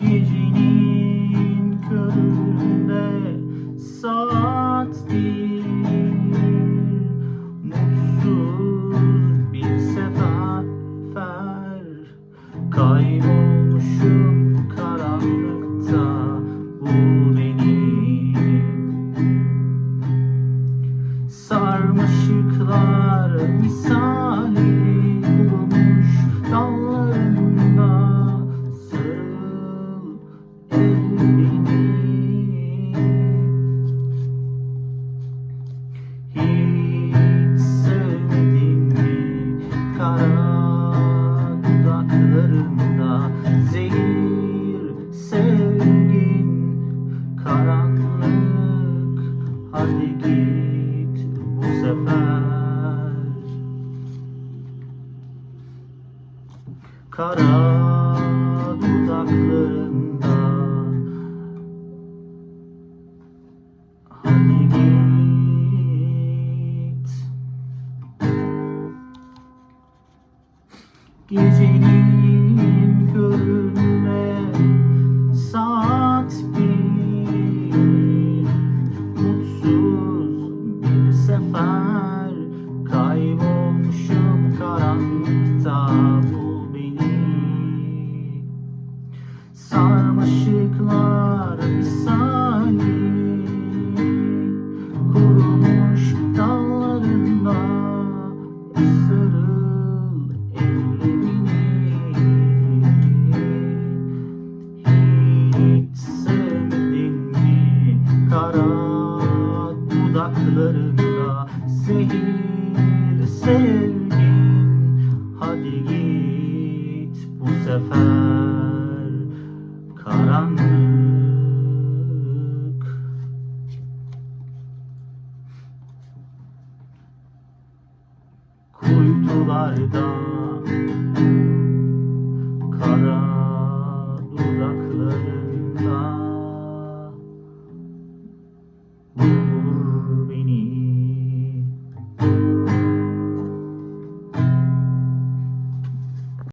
Gecenin köründe saat bir. Mutsuz bir sefer Kaybolmuşum karanlıkta. Bul beni Sarmaşıklar misali dudaklarında Zehir sevgin karanlık. Hadi git bu sefer. Kara dudaklarında Gecenin köründe saat bir. Mutsuz bir sefer Kaybolmuşum dudaklarında Zehir sevgin Hadi git bu sefer karanlık. Kuytularda